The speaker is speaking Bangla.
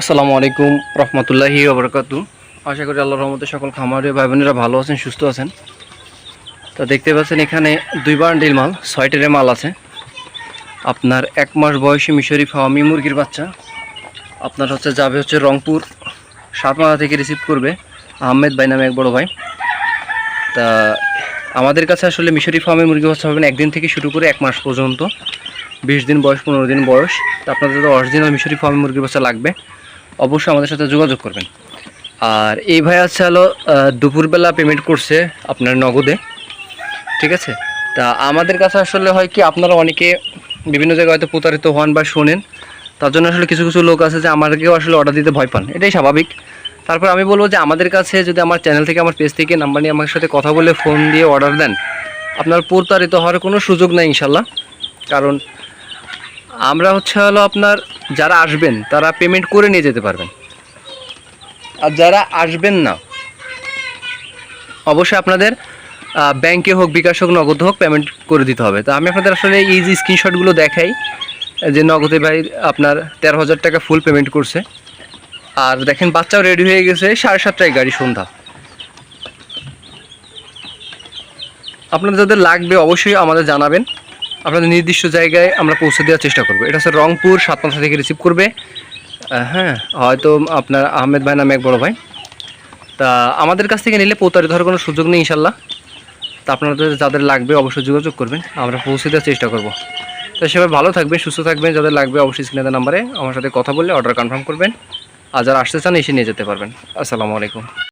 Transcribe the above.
আসসালামু আলাইকুম রহমতুল্লাহি ওবরকাতু আশা করি আল্লাহর রহমতে সকল খামারে ভাই বোনেরা ভালো আছেন, সুস্থ আছেন। তো দেখতে পাচ্ছেন এখানে দুই বান্ডিল মাল ছয়টের মাল আছে। আপনার এক মাস বয়সী মিশরি ফাওয়ামি মুরগির বাচ্চা। আপনার হচ্ছে যাবে হচ্ছে রংপুর সাতমাথা থেকে রিসিভ করবে আহমেদ ভাই নামে এক বড় ভাই। তা আমাদের কাছে আসলে মিশরি ফার্মে মুরগি বাচ্চা পাবেন একদিন থেকে শুরু করে এক মাস পর্যন্ত। বিশ দিন বয়স, পনেরো দিন বয়স। তা আপনাদের যদি অরিজিনাল মিশরি ফার্মে মুরগির বাচ্চা লাগবে। অবশ্যই আমাদের সাথে যোগাযোগ করবেন। আর এই ভাই আছে হলো দুপুরবেলা পেমেন্ট করছে আপনার নগদে। ঠিক আছে? তা আমাদের কাছে আসলে হয় কি, আপনারা অনেকে বিভিন্ন জায়গায় হয়তো প্রতারিত হন বা শোনেন, তার জন্য আসলে কিছু কিছু লোক আছে যে আমাদেরকেও আসলে অর্ডার দিতে ভয় পান। এটাই স্বাভাবিক। তারপর আমি বলব যে আমাদের কাছে যদি আমার চ্যানেল থেকে, আমার পেজ থেকে নাম্বার নিয়ে আমার সাথে কথা বলে ফোন দিয়ে অর্ডার দেন, আপনার প্রতারিত হওয়ার কোনো সুযোগ নাই ইনশাল্লাহ। কারণ আমরা হচ্ছে হলো আপনার যারা আসবেন, তারা পেমেন্ট করে নিয়ে যেতে পারবেন। আর যারা আসবেন না, অবশ্যই আপনাদের ব্যাংকে হোক, বিকাশ হোক, নগদ হোক পেমেন্ট করে দিতে হবে। তো আমি আপনাদের আসলে এই যে স্ক্রিনশটগুলো দেখাই, যে নগদে ভাই আপনার তেরো হাজার টাকা ফুল পেমেন্ট করছে। আর দেখেন, বাচ্চাও রেডি হয়ে গেছে, সাড়ে সাতটায় গাড়ি সন্ধ্যা। আপনাদের যাদের লাগবে, অবশ্যই আমাদের জানাবেন। আপনাদের নির্দিষ্ট জায়গায় আমরা পৌঁছে দেওয়ার চেষ্টা করব। এটা হচ্ছে রংপুর, সাত সাতমাথা থেকে রিসিভ করবে। হ্যাঁ হয়তো আপনার আহমেদ ভাই নামে এক বড় ভাই। তা আমাদের কাছ থেকে নিলে প্রতারিত হওয়ার কোনো সুযোগ নেই ইনশাল্লাহ। তা আপনাদের যাদের লাগবে অবশ্যই যোগাযোগ করবেন, আমরা পৌঁছে দেওয়ার চেষ্টা করব। তো সবাই ভালো থাকবেন, সুস্থ থাকবেন, যাদের লাগবে অবশ্যই স্ক্রিনের নাম্বারে আমার সাথে কথা বললে অর্ডার কনফার্ম করবেন। আর যারা আসতে চান এসে নিয়ে যেতে পারবেন। আসসালামু আলাইকুম।